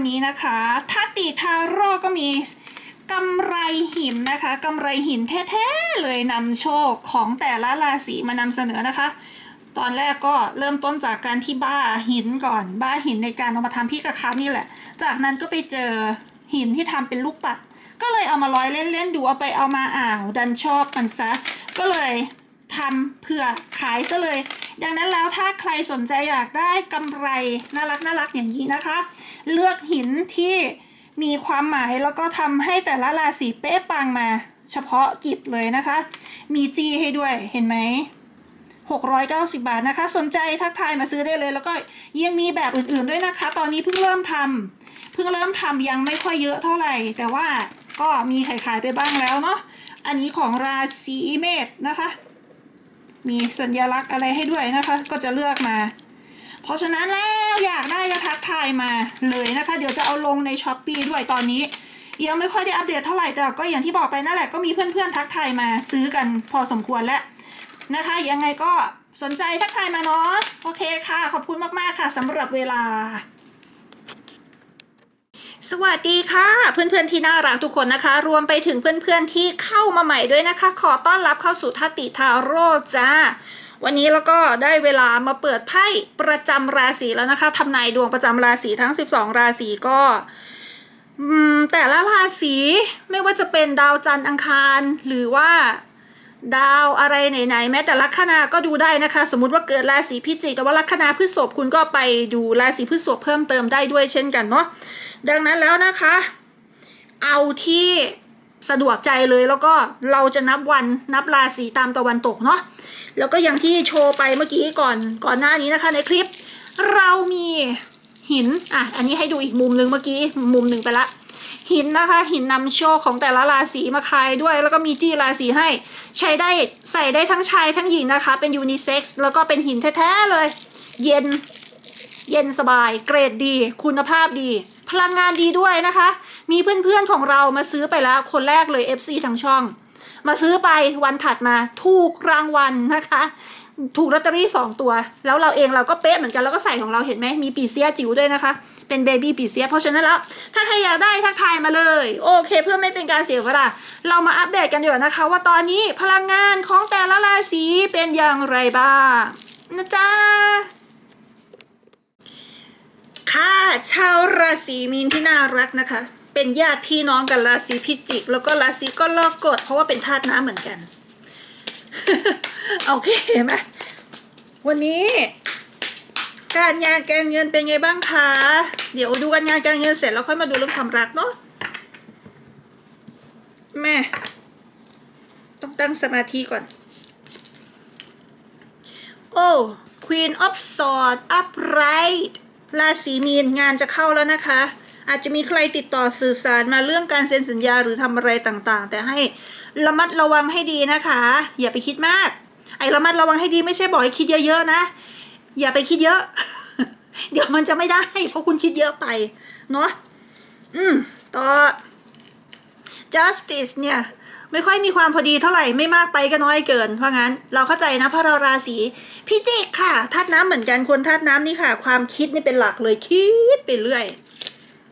วันนี้นะคะทัตติทาโร่ก็มีกำไรหินนะคะกำไรหินแท้ๆเลยนำโชคของแต่ละราศีมานำเสนอนะคะ ตอนแรกก็เริ่มต้นจากการที่บ้าหินก่อน บ้าหินในการเอามาทำพี่กระคับนี่แหละ จากนั้นก็ไปเจอหินที่ทำเป็นลูกปัด ก็เลยเอามาร้อยเล่นๆดูเอาไปเอามาอ่าวดันชอบมันซะก็เลย ทำเผื่อขายซะเลย ดังนั้นแล้วถ้าใครสนใจอยากได้กำไรน่ารักน่ารักอย่างนี้นะคะ เลือกหินที่มีความหมายแล้วก็ทำให้แต่ละราศีเป๊ะปังมา เฉพาะกิจเลยนะคะ มีจีให้ด้วยเห็นไหม690 บาทนะคะ สนใจทักทายมาซื้อได้เลย แล้วก็ยังมีแบบอื่นๆด้วยนะคะ ตอนนี้เพิ่งเริ่มทำเพิ่งเริ่มทำยังไม่ค่อยเยอะเท่าไหร่ แต่ว่าก็มีขายๆไปบ้างแล้วเนาะอันนี้ของราศีเมษนะคะ มีสัญลักษณ์อะไรให้ด้วยนะคะ ก็จะเลือกมา เพราะฉะนั้นแล้วอยากได้ก็ทักทายมาเลยนะคะ เดี๋ยวจะเอาลงในช้อปปีด้วยตอนนี้ ยังไม่ค่อยได้อัปเดตเท่าไหร่แต่ก็อย่างที่บอกไปนั่นแหละก็มีเพื่อนๆทักทายมาซื้อกันพอสมควรแล้วนะคะ ยังไงก็สนใจทักทายมาเนาะโอเคค่ะ ขอบคุณมากๆค่ะสำหรับเวลา สวัสดีค่ะ เพื่อนๆที่น่ารักทุกคนนะคะ รวมไปถึงเพื่อนๆที่เข้ามาใหม่ด้วยนะคะ ขอต้อนรับเข้าสู่ทัติทาโร่จ้า วันนี้แล้วก็ได้เวลามาเปิดไพ่ประจำราศีแล้วนะคะทำนายดวงประจำราศีทั้ง 12 ราศีก็แต่ละราศีไม่ว่าจะเป็นดาวจันทร์อังคาร หรือว่า ดาวอะไรไหนๆแม้แต่ลัคนาก็ดูได้นะคะ สมมติว่าเกิดราศีพิจิกแต่ว่าลัคนาพฤษภคุณก็ไปดูราศีพฤษภเพิ่มเติมได้ด้วยเช่นกันเนาะดังนั้นแล้วนะคะ เอาที่สะดวกใจเลยแล้วก็เราจะนับวันนับราศีตามตะวันตกเนาะแล้วก็อย่างที่โชว์ไปเมื่อกี้ก่อนก่อนหน้านี้นะคะ ในคลิปเรามีหินอะอันนี้ให้ดูอีกมุมหนึ่งเมื่อกี้มุมหนึ่งไปละ หินนะคะ หินนำโชคของแต่ละราศีมาคายด้วย แล้วก็มีจี้ราศีให้ใช้ได้ใส่ได้ทั้งชายทั้งหญิงนะคะ เป็นยูนิเซ็กซ์แล้วก็เป็นหินแท้ๆเลย เย็น เย็นสบาย เกรดดี คุณภาพดี พลังงานดีด้วยนะคะ มีเพื่อนๆของเรามาซื้อไปแล้วคนแรกเลย FC ทั้งช่อง มาซื้อไปวันถัดมาถูกรางวัลนะคะ ถูกลอตเตอรี่สองตัว แล้วเราเองเราก็เป๊ะเหมือนกันแล้วก็ใส่ของเราเห็นไหมมีปีเสียจิ๋วด้วยนะคะ เป็นเบบี้ปีเสียเพราะฉะนั้นแล้ว ถ้าใครอยากได้ทักทายมาเลย โอเค เพื่อไม่เป็นการเสียเวลาเรามาอัปเดตกันดีกว่านะคะ ว่าตอนนี้พลังงานของแต่ละราศีเป็นอย่างไรบ้างนะจ๊ะค่ะชาวราศีมีนที่น่ารักนะคะ เป็นญาติพี่น้องกับราศีพิจิก แล้วก็ราศีก็ลอกกดเพราะว่าเป็นธาตุน้ำเหมือนกัน โอเคไหมวันนี้ การงานการเงินเป็นไงบ้างคะ เดี๋ยวดูการงานการเงินเสร็จแล้วค่อยมาดูเรื่องความรักเนาะแม่ต้องตั้งสมาธิก่อน โอ้ Queen of Swords upright ราศีมีนงานจะเข้าแล้วนะคะ อาจจะมีใครติดต่อสื่อสารมาเรื่องการเซ็นสัญญาหรือทำอะไรต่างๆ แต่ให้ระมัดระวังให้ดีนะคะ อย่าไปคิดมาก ไอ้ระมัดระวังให้ดีไม่ใช่บอกให้คิดเยอะๆนะ อย่าไปคิดเยอะ เดี๋ยวมันจะไม่ได้ เพราะคุณคิดเยอะไป เนาะอืมต่อ justice เนี่ย ไม่ค่อยมีความพอดีเท่าไหร่ไม่มากไปก็น้อยเกิน เพราะงั้นเราเข้าใจนะเพราะเราราศีพิจิกค่ะธาตุน้ำเหมือนกันคนธาตุน้ำนี่ค่ะ ความคิดนี่เป็นหลักเลยคิดไปเรื่อย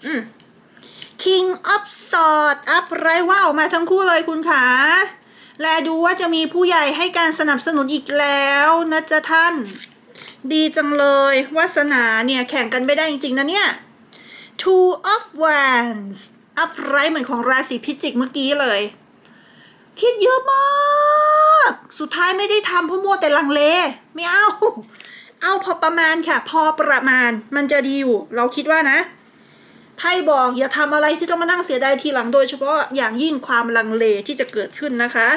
อืม King of Swords อัพไรว้าวมาทั้งคู่เลยคุณขา และดูว่าจะมีผู้ใหญ่ให้การสนับสนุนอีกแล้วนะจ๊ะท่าน ดีจังเลยวาสนาเนี่ย แข่งกันไม่ได้จริง ๆ นะเนี่ย Two of Wands อัพไรเหมือนของราศีพิจิกเมื่อกี้เลย คิดเยอะมาก สุดท้ายไม่ได้ทำเพราะมัวแต่ลังเล ไม่เอา เอาพอประมาณค่ะ พอประมาณ มันจะดีอยู่ เราคิดว่านะ ไพ่บอกอย่าทำอะไรที่ต้องมานั่งเสียดายทีหลังโดยเฉพาะอย่างยิ่งความลังเลที่จะเกิดขึ้นนะคะ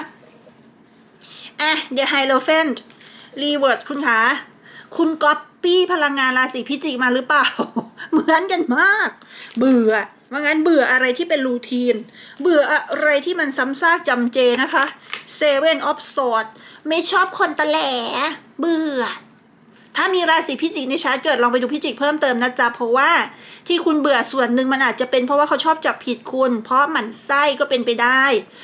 อะ The Hierophant Reverse คุณคะคุณก๊อปปี้พลังงานราศีพิจิกมาหรือเปล่า เหมือนกันมาก เบื่อว่างั้นเบื่ออะไรที่เป็นรูทีน เบื่ออะไรที่มันซ้ำซากจำเจนะคะ Seven of Swords ไม่ชอบคนตะแหล เบื่อ ถ้ามีราศีพิจิกในชาร์ตเกิดลองไปดูพิจิกเพิ่มเติมนะจ๊ะเพราะว่าที่คุณเบื่อส่วนหนึ่งมันอาจจะเป็นเพราะว่าเขาชอบจับผิดคุณ เพราะหมันไส้ก็เป็นไปได้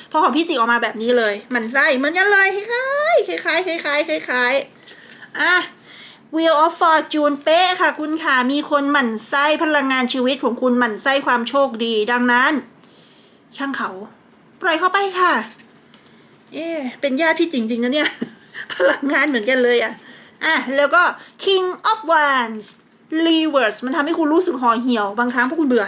เพราะของพิจิกออกมาแบบนี้เลยหมันไส้เหมือนกันเลยคล้ายๆคล้ายๆคล้ายๆคล้ายๆอะ Wheel of Fortune เป๊ะค่ะคุณค่ะ มีคนหมั่นไส้พลังงานชีวิตของคุณหมั่นไส้ความโชคดีดังนั้น ช่างเขา ปล่อยเขาไปค่ะ เอ๊เป็นญาติพี่จริงๆนะเนี่ย พลังงานเหมือนกันเลยอะ อะแล้วก็ King of Wands Reverse มันทำให้คุณรู้สึกห่อเหี่ยว บางครั้งพราะคุณเบื่อ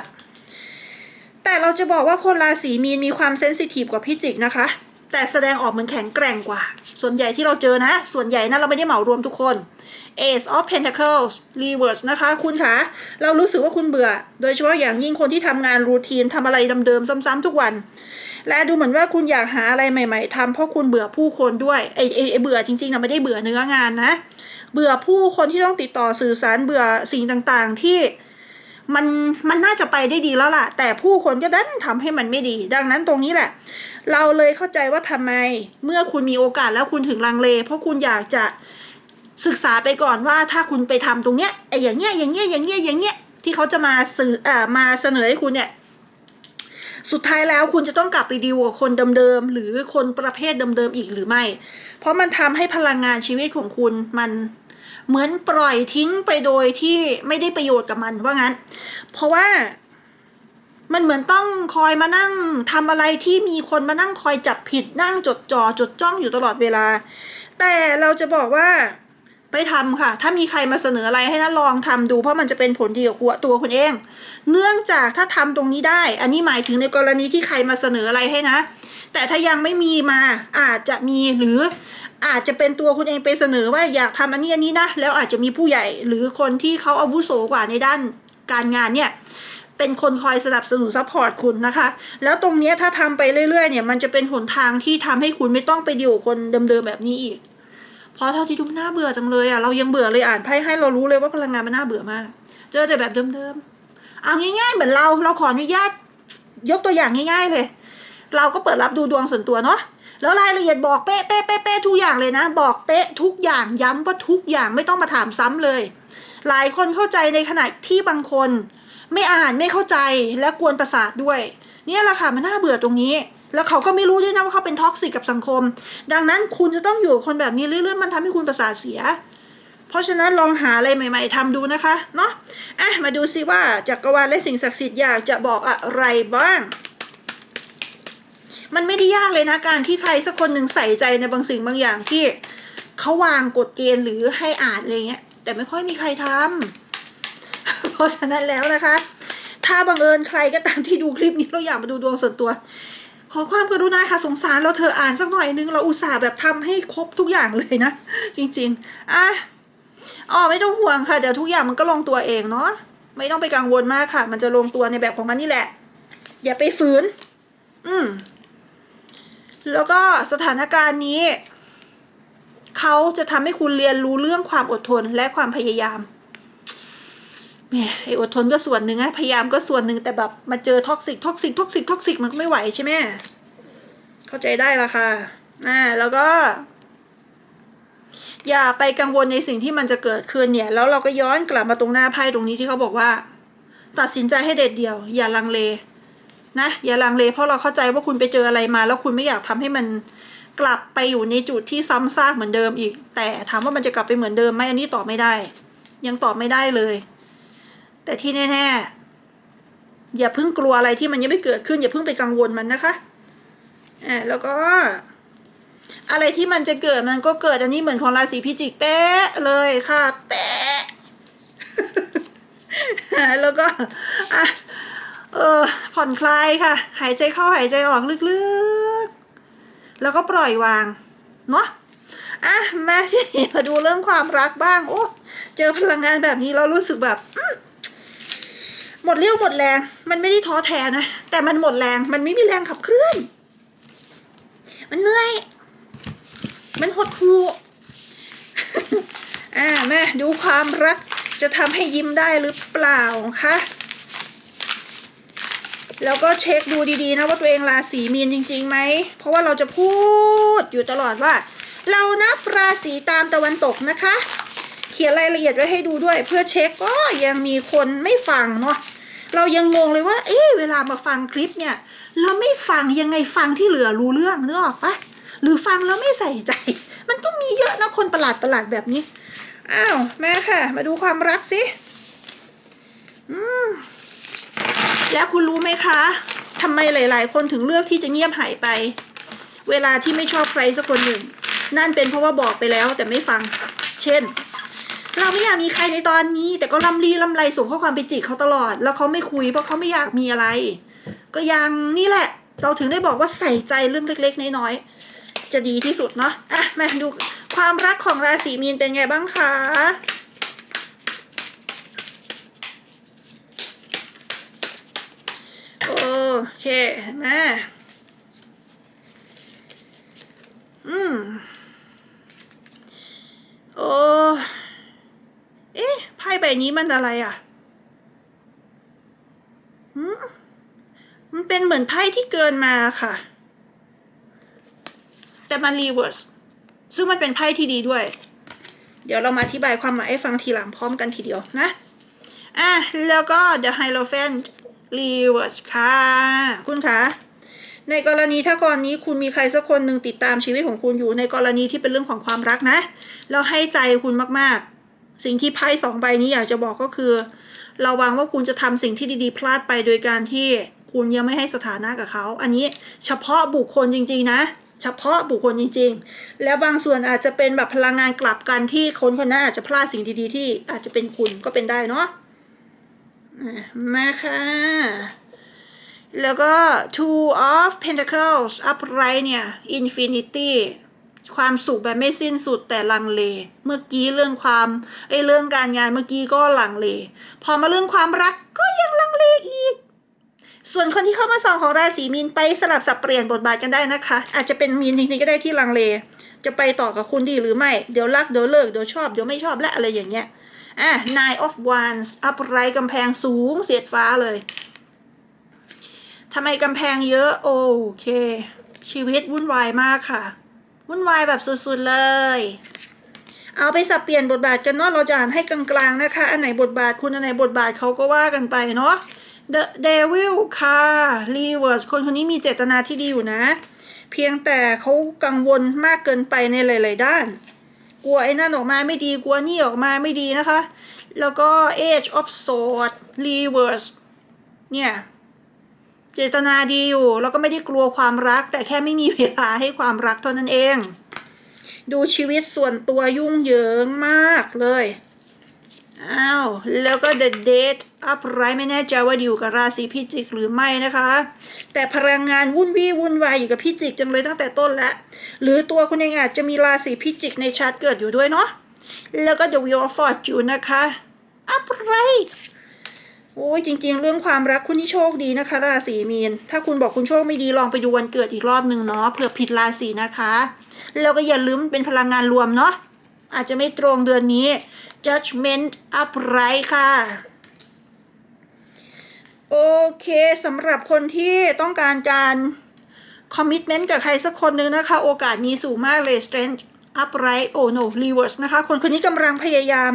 แต่เราจะบอกว่าคนราศีมีนมีความเซนซิทีฟกว่าพี่จิกนะคะ แต่แสดงออกเหมือนแข็งแกร่งกว่า ส่วนใหญ่ที่เราเจอนะ ส่วนใหญ่นะเราไม่ได้เหมารวมทุกคน Ace of Pentacles Reverse นะคะ คุณคะเรารู้สึกว่าคุณเบื่อ โดยเฉพาะอย่างยิ่งคนที่ทำงานรูทีนทำอะไรเดิมๆซ้ำๆทุกวัน และดูเหมือนว่าคุณอยากหาอะไรใหม่ ๆทำเพราะคุณเบื่อผู้คนด้วยไอ้ไอ้เบื่อจริงๆนะไม่ได้เบื่อเนื้องานนะ เบื่อผู้คนที่ต้องติดต่อสื่อสารเบื่อสิ่งต่างๆที่มันมันน่าจะไปได้ดีแล้วล่ะ แต่ผู้คนก็ดันทำให้มันไม่ดี ดังนั้นตรงนี้แหละ เราเลยเข้าใจว่าทำไมเมื่อคุณมีโอกาสแล้วคุณถึงลังเล เพราะคุณอยากจะศึกษาไปก่อนว่าถ้าคุณไปทำตรงเนี้ยไอ้อย่างเงี้ยอย่างเงี้ยอย่างเงี้ยอย่างเงี้ยที่เขาจะมาสื่ออ่ามาเสนอให้คุณเนี่ย สุดท้ายแล้วคุณจะต้องกลับไปดีลกับคนเดิมๆหรือคนประเภทเดิมๆอีกหรือไม่ เพราะมันทำให้พลังงานชีวิตของคุณมันเหมือนปล่อยทิ้งไปโดยที่ไม่ได้ประโยชน์กับมันว่างั้น เพราะว่ามันเหมือนต้องคอยมานั่งทำอะไรที่มีคนมานั่งคอยจับผิดนั่งจดจ่อจดจ้องอยู่ตลอดเวลา แต่เราจะบอกว่า ไปทำค่ะ ถ้ามีใครมาเสนออะไรให้นะลองทำดู เพราะมันจะเป็นผลดีกับตัวคุณเอง เนื่องจากถ้าทำตรงนี้ได้ อันนี้หมายถึงในกรณีที่ใครมาเสนออะไรให้นะ แต่ถ้ายังไม่มีมาอาจจะมีหรืออาจจะเป็นตัวคุณเองไปเสนอว่าอยากทำอันนี้อันนี้นะแล้วอาจจะมีผู้ใหญ่หรือคนที่เขาอาวุโสกว่าในด้านการงานเนี่ยเป็นคนคอยสนับสนุนซัพพอร์ตคุณนะคะ แล้วตรงนี้ถ้าทำไปเรื่อยๆเนี่ย มันจะเป็นหนทางที่ทำให้คุณไม่ต้องไปดีลกับคนเดิมๆแบบนี้อีก พราะเท่าที่ดูมันน่าเบื่อจังเลยอะเรายังเบื่อเลยอ่านไพ่ให้เรารู้เลยว่าพลังงานมันน่าเบื่อมาก เจอแต่แบบเดิมๆเอาง่ายๆเหมือนเราเราขออนุญาตยกตัวอย่างง่าย ๆเลย เราก็เปิดรับดูดวงส่วนตัวเนาะแล้วรายละเอียดบอกเป๊ะเป๊ะเป๊ะเป๊ะทุกอย่างเลยนะ บอกเป๊ะทุกอย่างย้ำว่าทุกอย่างไม่ต้องมาถามซ้ำเลย หลายคนเข้าใจในขณะที่บางคน ไม่อ่านไม่เข้าใจและกวนประสาทด้วย เนี่ยแหละค่ะมันน่าเบื่อตรงนี้ แล้วเขาก็ไม่รู้ด้วยนะว่าเขาเป็นท็อกซิกกับสังคม ดังนั้นคุณจะต้องอยู่กับคนแบบนี้เรื่อยๆมันทำให้คุณประสาทเสีย เพราะฉะนั้นลองหาอะไรใหม่ ๆทำดูนะคะเนาะอะมาดูซิว่าจักรวาลและสิ่งศักดิ์สิทธิ์อยากจะบอกอะไรบ้าง มันไม่ได้ยากเลยนะการที่ใครสักคนหนึ่งใส่ใจในบางสิ่งบางอย่างที่เขาวางกฎเกณฑ์หรือให้อ่านอะไรเงี้ยแต่ไม่ค่อยมีใครทำเพราะฉะนั้นแล้วนะคะ ถ้าบังเอิญใครก็ตามที่ดูคลิปนี้เราอยากมาดูดวงส่วนตัว ขอความกรุณาค่ะสงสารเราเธออ่านสักหน่อยนึงเราอุตส่าห์แบบทำให้ครบทุกอย่างเลยนะ จริงๆอะอ๋อไม่ต้องห่วงค่ะ เดี๋ยวทุกอย่างมันก็ลงตัวเองเนาะไม่ต้องไปกังวลมากค่ะ มันจะลงตัวในแบบของมันนี่แหละ อย่าไปฝืน อืม แล้วก็สถานการณ์นี้ เขาจะทำให้คุณเรียนรู้เรื่องความอดทนและความพยายาม แหมไอ้อดทนก็ส่วนหนึ่งนะพยายามก็ส่วนหนึ่งแต่แบบมาเจอท็อกซิกท็อกซิกท็อกซิกท็อกซิกมันก็ไม่ไหวใช่ไหมเข้าใจได้ละค่ะอ่าแล้วก็ อย่าไปกังวลในสิ่งที่มันจะเกิดขึ้นเนี่ย แล้วเราก็ย้อนกลับมาตรงหน้าไพ่ตรงนี้ที่เขาบอกว่า ตัดสินใจให้เด็ดเดี่ยว อย่าลังเลนะอย่าลังเลเพราะเราเข้าใจว่าคุณไปเจออะไรมา แล้วคุณไม่อยากทำให้มันกลับไปอยู่ในจุดที่ซ้ำซากเหมือนเดิมอีก แต่ถามว่ามันจะกลับไปเหมือนเดิมไหมอันนี้ตอบไม่ได้ ยังตอบไม่ได้เลย แต่ที่แน่ๆอย่าเพิ่งกลัวอะไรที่มันยังไม่เกิดขึ้น อย่าเพิ่งไปกังวลมันนะคะอ่าแล้วก็ อะไรที่มันจะเกิดมันก็เกิดอันนี้เหมือนของราศีพิจิกเป๊ะเลยค่ะเป๊ะแล้วก็อะเออผ่อนคลายค่ะ หายใจเข้าหายใจออกลึกๆ แล้วก็ปล่อยวาง เนาะอะมาที่มาดูเรื่องความรักบ้าง โอ้ เจอพลังงานแบบนี้เรารู้สึกแบบ หมดเรี่ยวหมดแรง มันไม่ได้ท้อแท้นะ แต่มันหมดแรง มันไม่มีแรงขับเคลื่อน มันเหนื่อย มันหดหู่อ่าแม่ดูความรักจะทำให้ยิ้มได้หรือเปล่าคะแล้วก็เช็คดูดีๆนะว่าตัวเองราศีมีนจริงๆไหม เพราะว่าเราจะพูดอยู่ตลอดว่า เรานับราศีตามตะวันตกนะคะ เขียนรายละเอียดไว้ให้ดูด้วยเพื่อเช็คก็ยังมีคนไม่ฟังเนาะ เรายังงงเลยว่า เอ๊ะเวลามาฟังคลิปเนี่ย เราไม่ฟังยังไงฟังที่เหลือรู้เรื่องนึกออกปะหรือฟังแล้วไม่ใส่ใจ มันก็มีเยอะนะคนประหลาดประหลาดแบบนี้ อ้าว แม่ค่ะ มาดูความรักสิอืมแล้วคุณรู้ไหมคะทำไมหลาย ๆ คนถึงเลือกที่จะเงียบหายไป เวลาที่ไม่ชอบใครสักคนหนึ่ง นั่นเป็นเพราะว่าบอกไปแล้วแต่ไม่ฟัง เช่น เราไม่อยากมีใครในตอนนี้ แต่ก็ลำลีลำไรส่งข้อความไปจิกเขาตลอด แล้วเขาไม่คุยเพราะเขาไม่อยากมีอะไร ก็ยังนี่แหละ เราถึงได้บอกว่าใส่ใจเรื่องเล็ก ๆ น้อยๆจะดีที่สุดเนาะอะมาดูความรักของราศีมีนเป็นไงบ้างคะโอเคมาอืมโอ้ เอ๊ะไพ่ใบนี้มันอะไรอะมมันเป็นเหมือนไพ่ที่เกินมาค่ะ แต่มันรีเวิร์สซึ่งมันเป็นไพ่ที่ดีด้วย เดี๋ยวเรามาอธิบายความหมายให้ฟังทีหลังพร้อมกันทีเดียวนะ อะ แล้วก็ The Hierophant Reverse ค่ะ คุณคะ ในกรณีถ้ากรณีคุณมีใครสักคนหนึ่งติดตามชีวิตของคุณอยู่ในกรณีที่เป็นเรื่องของความรักนะแล้วให้ใจคุณมากๆ สิ่งที่ไพ่สองใบนี้อยากจะบอกก็คือ ระวังว่าคุณจะทำสิ่งที่ดีๆ พลาดไปโดยการที่คุณยังไม่ให้สถานะกับเขา อันนี้เฉพาะบุคคลจริง ๆ นะ เฉพาะบุคคลจริง ๆ แล้วบางส่วนอาจจะเป็นแบบพลังงานกลับกันที่คนคนนั้นอาจจะพลาดสิ่งดีๆ ที่อาจจะเป็นคุณก็เป็นได้เนาะอะมาค่ะ แล้วก็ two of pentacles upright เนี่ย infinity ความสุขแบบไม่สิ้นสุดแต่ลังเล เมื่อกี้เรื่องความไอ้เรื่องการงานเมื่อกี้ก็ลังเล พอมาเรื่องความรักก็ยังลังเลอีก ส่วนคนที่เข้ามาสองของราศีมีนไปสลับสับเปลี่ยนบทบาทกันได้นะคะ อาจจะเป็นมีนจริงๆก็ได้ที่ลังเล จะไปต่อกับคุณดีหรือไม่ เดี๋ยวรักเดี๋ยวเลิกเดี๋ยวชอบเดี๋ยวไม่ชอบและอะไรอย่างเงี้ยอะ nine of wands upright กำแพงสูงเสียดฟ้าเลยทำไมกำแพงเยอะ โอเค ชีวิตวุ่นวายมากค่ะ วุ่นวายแบบสุดๆเลย เอาไปสับเปลี่ยนบทบาทกันเนาะเราจะอ่านให้กลางๆนะคะ อันไหนบทบาทคุณอันไหนบทบาทเขาก็ว่ากันไปเนาะ The Devil ค่ะ Reverse คนคนนี้มีเจตนาที่ดีอยู่นะ เพียงแต่เขากังวลมากเกินไปในหลาย ๆ ด้าน กลัวไอ้นั่นออกมาไม่ดี กลัวนี่ออกมาไม่ดีนะคะ แล้วก็ Age of Swords Reverse เนี่ย เจตนาดีอยู่แล้วก็ไม่ได้กลัวความรัก แต่แค่ไม่มีเวลาให้ความรักเท่านั้นเอง ดูชีวิตส่วนตัวยุ่งเหยิงมากเลยอ้าวแล้วก็ The Date Upright ไม่แน่ใจว่าอยู่กับราศีพิจิกหรือไม่นะคะ แต่พลังงานวุ่นวี่วุ่นวายอยู่กับพิจิกจังเลยตั้งแต่ต้นแล้วหรือตัวคุณเองอาจจะมีราศีพิจิกในชาร์ตเกิดอยู่ด้วยเนาะแล้วก็ The Wheel of Fortune นะคะ Upright โอ้ยจริง ๆ เรื่องความรักคุณนี่โชคดีนะคะ ราศีมีน ถ้าคุณบอกคุณโชคไม่ดีลองไปดูวันเกิดอีกรอบหนึ่งเนาะเผื่อผิดราศีนะคะ แล้วก็อย่าลืมเป็นพลังงานรวมเนาะอาจจะไม่ตรงเดือนนี้ judgment upright ค่ะโอเคสำหรับคนที่ต้องการการคอมมิ t เมนต์กับใครสักคนหนึ่งนะคะ โอกาสมีสูงมากเลย strength upright oh no reverse นะคะ คนคนนี้กำลังพยายาม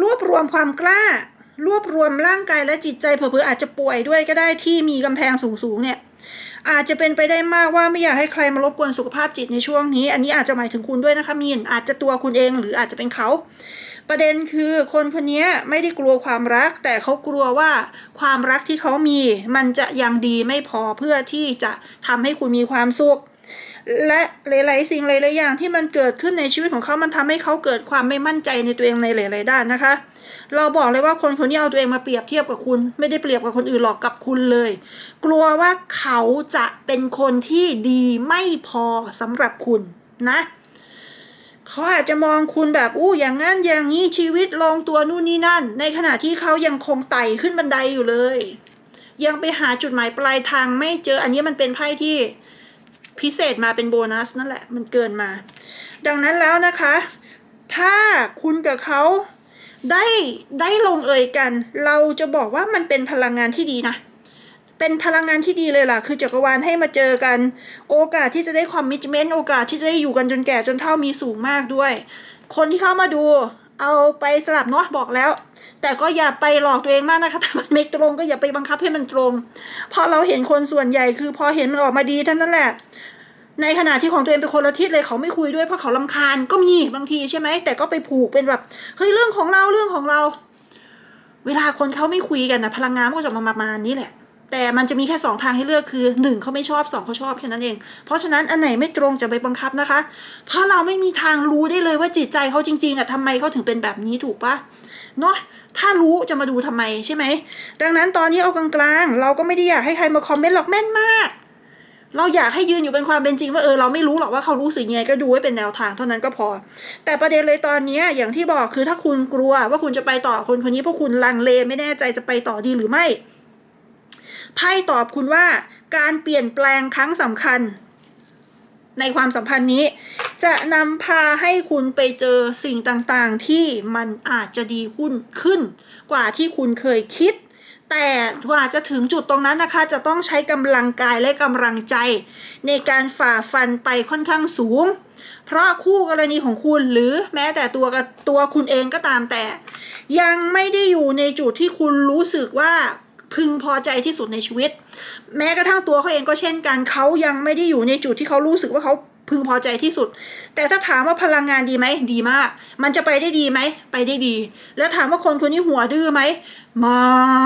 รวบรวมความกล้า รวบรวมร่างกายและจิตใจเผลอๆอาจจะป่วยด้วยก็ได้ที่มีกำแพงสูงๆเนี่ยอาจจะเป็นไปได้มากว่าไม่อยากให้ใครมารบกวนสุขภาพจิตในช่วงนี้ อันนี้อาจจะหมายถึงคุณด้วยนะคะมีนอาจจะตัวคุณเองหรืออาจจะเป็นเขาประเด็นคือคนคนนี้ไม่ได้กลัวความรัก แต่เขากลัวว่าความรักที่เขามี มันจะยังดีไม่พอเพื่อที่จะทำให้คุณมีความสุข และหลายๆสิ่งหลายๆอย่างที่มันเกิดขึ้นในชีวิตของเขามันทำให้เขาเกิดความไม่มั่นใจในตัวเองในหลาย ๆ ด้านนะคะ เราบอกเลยว่าคนคนนี้เอาตัวเองมาเปรียบเทียบกับคุณ ไม่ได้เปรียบกับคนอื่นหรอกกับคุณเลย กลัวว่าเขาจะเป็นคนที่ดีไม่พอสำหรับคุณนะเขาอาจจะมองคุณแบบอู้อย่างงั้นอย่างนี้ชีวิตลงตัวนู่นนี่นั่น ในขณะที่เขายังคงไต่ขึ้นบันไดอยู่เลย ยังไปหาจุดหมายปลายทางไม่เจออันนี้มันเป็นไพ่ที่ พิเศษมาเป็นโบนัสนั่นแหละมันเกินมา ดังนั้นแล้วนะคะ ถ้าคุณกับเขาได้ได้ลงเอยกัน เราจะบอกว่ามันเป็นพลังงานที่ดีนะ เป็นพลังงานที่ดีเลยล่ะ คือจักรวาลให้มาเจอกัน โอกาสที่จะได้คอมมิชเมนต์โอกาสที่จะได้อยู่กันจนแก่จนเฒ่ามีสูงมากด้วย คนที่เข้ามาดู เอาไปสลับเนาะบอกแล้ว แต่ก็อย่าไปหลอกตัวเองมากนะคะถ้ามันไม่ตรงก็อย่าไปบังคับให้มันตรง เพราะเราเห็นคนส่วนใหญ่คือพอเห็นมันออกมาดีเท่านั้นแหละ ในขณะที่ของตัวเองเป็นคนละทิศเลยเขาไม่คุยด้วยเพราะเขาลำคาญก็มีบางทีใช่ไหมแต่ก็ไปผูกเป็นแบบเฮ้ยเรื่องของเราเรื่องของเรา เวลาคนเขาไม่คุยกันนะพลังงานก็จะมาประมาณนี้แหละ แต่มันจะมีแค่สองทางให้เลือกคือหนึ่งเขาไม่ชอบสองเขาชอบแค่นั้นเอง เพราะฉะนั้นอันไหนไม่ตรงจะไปบังคับนะคะ เพราะเราไม่มีทางรู้ได้เลยว่าจิตใจเขาจริงๆอะทำไมเขาถึงเป็นแบบนี้ถูกปะเนาะถ้ารู้จะมาดูทำไมใช่ไหม ดังนั้นตอนนี้เอากลางๆ เราก็ไม่ได้อยากให้ใครมาคอมเมนต์หรอกแม่นมาก เราอยากให้ยืนอยู่เป็นความเป็นจริงว่าเออเราไม่รู้หรอกว่าเขารู้สึกยังไงก็ดูไว้เป็นแนวทางเท่านั้นก็พอ แต่ประเด็นเลยตอนนี้อย่างที่บอกคือถ้าคุณกลัวว่าคุณจะไปต่อคนคนนี้เพราะคุณลังเลไม่แน่ใจจะไปต่อดีหรือไม่ ไพ่ตอบคุณว่าการเปลี่ยนแปลงครั้งสำคัญ ในความสัมพันธ์นี้ จะนำพาให้คุณไปเจอสิ่งต่างๆ ที่มันอาจจะดีขึ้นขึ้น กว่าที่คุณเคยคิด แต่กว่าจะถึงจุดตรงนั้นนะคะ จะต้องใช้กำลังกายและกำลังใจ ในการฝ่าฟันไปค่อนข้างสูง เพราะคู่กรณีของคุณหรือแม้แต่ตัวตัวคุณเองก็ตามแต่ ยังไม่ได้อยู่ในจุดที่คุณรู้สึกว่า พึงพอใจที่สุดในชีวิต แม้กระทั่งตัวเขาเองก็เช่นกันเขายังไม่ได้อยู่ในจุดที่เขารู้สึกว่าเขาพึงพอใจที่สุด แต่ถ้าถามว่าพลังงานดีไหมดีมาก มันจะไปได้ดีไหมไปได้ดี แล้วถามว่าคนคนนี้หัวดื้อไหมม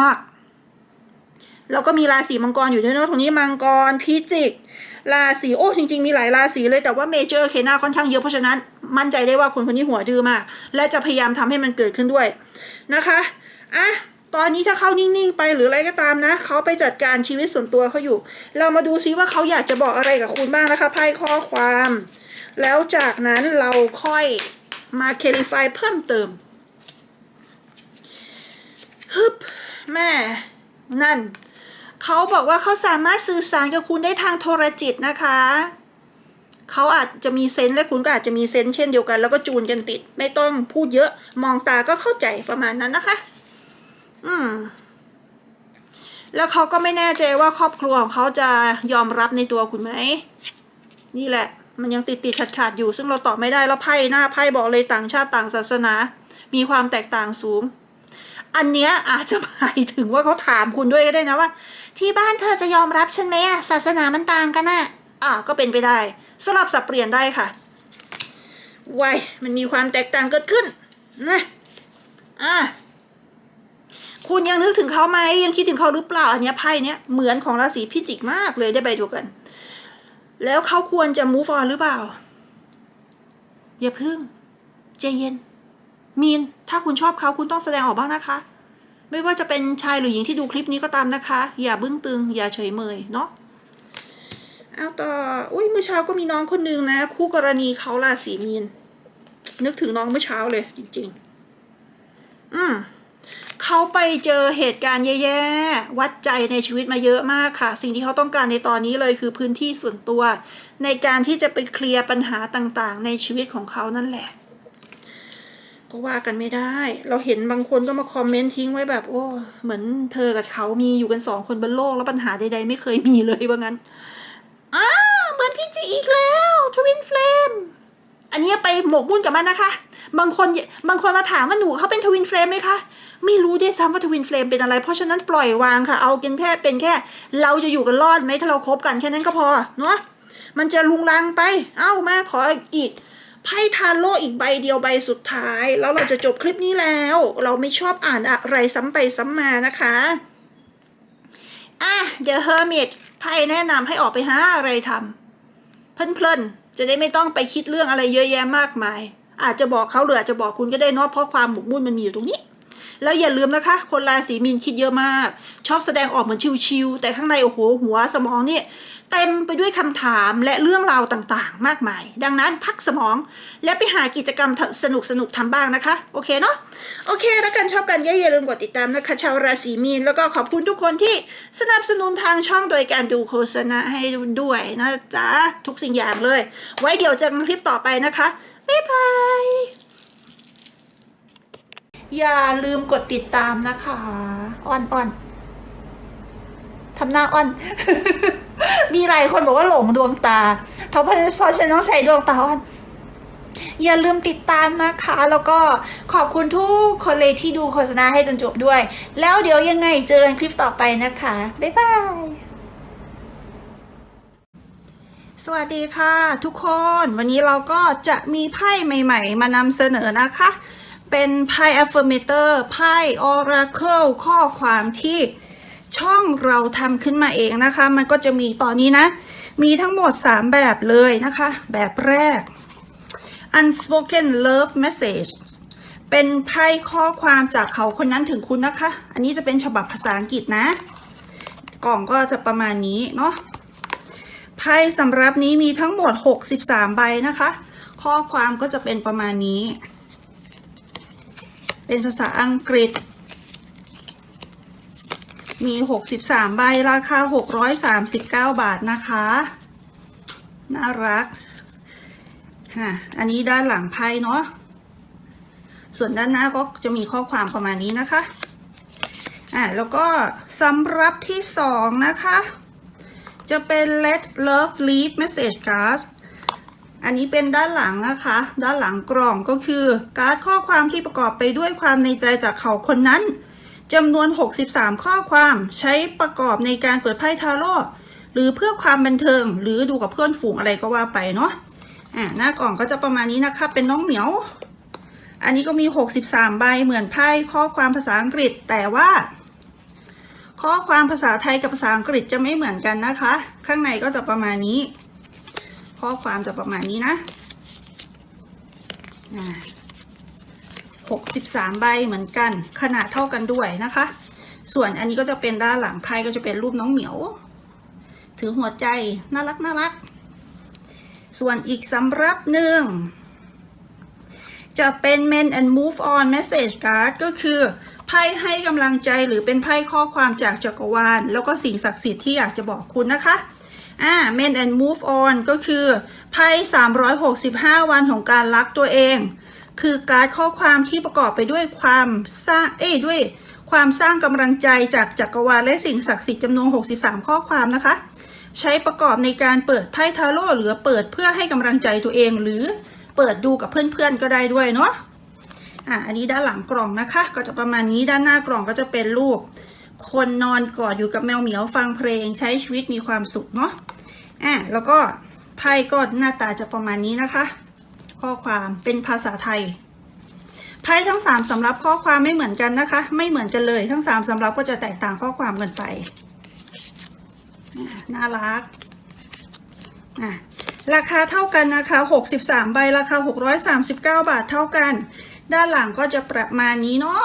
ากแล้วก็มีราศีมังกรอยู่ด้วยเนอะตรงนี้มังกรพิจิกราศีโอ้จริง ๆ มีหลายราศีเลยแต่ว่าเมเจอร์เคนาค่อนข้างเยอะเพราะฉะนั้นมั่นใจได้ว่าคนคนนี้หัวดื้อมาก และจะพยายามทำให้มันเกิดขึ้นด้วยนะคะอะ ตอนนี้ถ้าเขานิ่งๆไปหรืออะไรก็ตามนะเขาไปจัดการชีวิตส่วนตัวเขาอยู่ เรามาดูซิว่าเขาอยากจะบอกอะไรกับคุณบ้างนะคะไพ่ข้อความ แล้วจากนั้นเราค่อยมาเคลิฟายเพิ่มเติมฮึบแม่ นั่น เขาบอกว่าเขาสามารถสื่อสารกับคุณได้ทางโทรจิตนะคะ เขาอาจจะมีเซนส์และคุณก็อาจจะมีเซนส์เช่นเดียวกัน แล้วก็จูนกันติด ไม่ต้องพูดเยอะ มองตาก็เข้าใจประมาณนั้นนะคะ อืม แล้วเขาก็ไม่แน่ใจว่าครอบครัวของเขาจะยอมรับในตัวคุณไหม นี่แหละ มันยังติดติดขัดขาดๆอยู่ ซึ่งเราตอบไม่ได้แล้วไพ่หน้าไพ่บอกเลยต่างชาติต่างศาสนา มีความแตกต่างสูง อันเนี้ยอาจจะหมายถึงว่าเขาถามคุณด้วยก็ได้นะว่า ที่บ้านเธอจะยอมรับฉันไหมอะศาสนามันต่างกันอะอะก็เป็นไปได้สลับสับเปลี่ยนได้ค่ะวัยมันมีความแตกต่างเกิดขึ้นนะอะ คุณยังนึกถึงเขาไหมยังคิดถึงเขาหรือเปล่าอันเนี้ยไพ่เนี้ยเหมือนของราศีพิจิกมากเลยได้ใบเดียวกัน แล้วเขาควรจะ move on หรือเปล่า อย่าพึ่งใจเย็น มีน ถ้าคุณชอบเขาคุณต้องแสดงออกบ้างนะคะ ไม่ว่าจะเป็นชายหรือหญิงที่ดูคลิปนี้ก็ตามนะคะ อย่าบึ้งตึง อย่าเฉยเมยเนาะเอาต่อ อุ้ยเมื่อเช้าก็มีน้องคนนึงนะ คู่กรณีเขาราศีมีน นึกถึงน้องเมื่อเช้าเลย จริง ๆ อืม เขาไปเจอเหตุการณ์แย่ๆ วัดใจในชีวิตมาเยอะมากค่ะ สิ่งที่เขาต้องการในตอนนี้เลยคือพื้นที่ส่วนตัว ในการที่จะไปเคลียร์ปัญหาต่างๆ ในชีวิตของเขานั่นแหละก็ว่ากันไม่ได้ เราเห็นบางคนก็มาคอมเมนต์ทิ้งไว้แบบโอ้เหมือนเธอกับเขามีอยู่กันสองคนบนโลกแล้วปัญหาใดๆ ไม่เคยมีเลยว่างั้นอ้าเหมือนพี่จีอีกแล้วทวินเฟลมอันนี้ไปหมกมุ่นกับมันนะคะ บางคนบางคนมาถามว่าหนูเขาเป็นทวินเฟลมไหมคะ ไม่รู้ด้วยซ้ำว่าทวินเฟลมเป็นอะไร เพราะฉะนั้นปล่อยวางค่ะ เอากันแค่เป็นแค่ เราจะอยู่กันรอดไหมถ้าเราคบกันแค่นั้นก็พอเนาะมันจะลุงลังไป เอ้ามาขออีกไพ่ทาโร่อีกใบเดียวใบสุดท้าย แล้วเราจะจบคลิปนี้แล้ว เราไม่ชอบอ่านอะไรซ้ำไปซ้ำมานะคะอะ The Hermit ไพ่แนะนำให้ออกไปหาอะไรทำเพลินๆจะได้ไม่ต้องไปคิดเรื่องอะไรเยอะแยะมากมาย อาจจะบอกเขาหรืออาจจะบอกคุณก็ได้เนอะเพราะความหมกมุ่นมันมีอยู่ตรงนี้ แล้วอย่าลืมนะคะ คนราศีมีนคิดเยอะมาก ชอบแสดงออกเหมือนชิวๆแต่ข้างในโอ้โหหัวสมองเนี่ยเต็มไปด้วยคำถามและเรื่องราวต่างๆ มากมาย ดังนั้นพักสมองและไปหากิจกรรมสนุกๆทำบ้างนะคะ โอเคเนาะโอเค แล้วกันชอบกันอย่าลืมกดติดตามนะคะ ชาวราศีมีน แล้วก็ขอบคุณทุกคนที่สนับสนุนทางช่องโดยการดูโฆษณาให้ด้วยนะจ๊ะทุกสิ่งอย่างเลย ไว้เดี๋ยวเจอกันคลิปต่อไปนะคะบ๊ายบาย อย่าลืมกดติดตามนะคะอ่อนอ่อนทำหน้าอ่อน มีหลายคนบอกว่าหลงดวงตาเพราะเพราะฉันต้องใช้ดวงตาอ่อน อย่าลืมติดตามนะคะ แล้วก็ขอบคุณทุกคนเลยที่ดูโฆษณาให้จนจบด้วย แล้วเดี๋ยวยังไงเจอกันคลิปต่อไปนะคะ บ๊ายบายสวัสดีค่ะทุกคน วันนี้เราก็จะมีไพ่ใหม่ ๆ มานำเสนอนะคะ เป็นไพ่ affirmator ไพ่ oracle ข้อความที่ช่องเราทำขึ้นมาเองนะคะ มันก็จะมีตอนนี้นะ มีทั้งหมด 3 แบบเลยนะคะ แบบแรก unspoken love message เป็นไพ่ข้อความจากเขาคนนั้นถึงคุณนะคะ อันนี้จะเป็นฉบับภาษาอังกฤษนะ กล่องก็จะประมาณนี้เนาะไพ่สำรับนี้มีทั้งหมด 63 ใบนะคะ ข้อความก็จะเป็นประมาณนี้ เป็นภาษาอังกฤษ มี 63 ใบ ราคา 639 บาทนะคะ น่ารักฮะอันนี้ด้านหลังไพ่เนาะ ส่วนด้านหน้าก็จะมีข้อความประมาณนี้นะคะ อ่าแล้วก็สำหรับที่สองนะคะ จะเป็น let love lead message Cards อันนี้เป็นด้านหลังนะคะ ด้านหลังกล่องก็คือ การ์ดข้อความที่ประกอบไปด้วยความในใจจากเขาคนนั้นจำนวน 63 ข้อความใช้ประกอบในการเปิดไพ่ทาโร่หรือเพื่อความบันเทิง หรือดูกับเพื่อนฝูงอะไรก็ว่าไปเนาะอ่าหน้ากล่องก็จะประมาณนี้นะคะ เป็นน้องเหมียว อันนี้ก็มี 63 ใบเหมือนไพ่ข้อความภาษาอังกฤษ แต่ว่า ข้อความภาษาไทยกับภาษาอังกฤษจะไม่เหมือนกันนะคะ ข้างในก็จะประมาณนี้ ข้อความจะประมาณนี้นะอ่า63ใบเหมือนกัน ขนาดเท่ากันด้วยนะคะ ส่วนอันนี้ก็จะเป็นด้านหลังไพ่ก็จะเป็นรูปน้องเหมียว ถือหัวใจน่ารักน่ารัก ส่วนอีกสำรับหนึ่งจะเป็น Men and Move On Message Card ก็คือไพ่ให้กำลังใจหรือเป็นไพ่ข้อความจากจักรวาล แล้วก็สิ่งศักดิ์สิทธิ์ที่อยากจะบอกคุณนะคะ อ่า Men and Move On ก็คือไพ่365 วันของการรักตัวเอง คือการดข้อความที่ประกอบไปด้วยความสร้างเอ้ด้วยความสร้างกำลังใจจากจักรวาลและสิ่งศักดิ์สิทธิ์จำนวน 63 ข้อความนะคะ ใช้ประกอบในการเปิดไพ่ทาโร่หรือเปิดเพื่อให้กำลังใจตัวเองหรือเปิดดูกับเพื่อนๆก็ได้ด้วยเนาะอะอันนี้ด้านหลังกล่องนะคะ ก็จะประมาณนี้ด้านหน้ากล่องก็จะเป็นรูป คนนอนกอดอยู่กับแมวเหมียวฟังเพลงใช้ชีวิตมีความสุขเนาะอะแล้วก็ไพ่ก็หน้าตาจะประมาณนี้นะคะ ข้อความเป็นภาษาไทยไพ่ทั้งสามสำรับข้อความไม่เหมือนกันนะคะ ไม่เหมือนกันเลยทั้งสามสำรับก็จะแตกต่างข้อความกันไปน่ารักราคาเท่ากันนะคะ 63 ใบราคา 639 บาทเท่ากัน ด้านหลังก็จะประมาณนี้เนาะ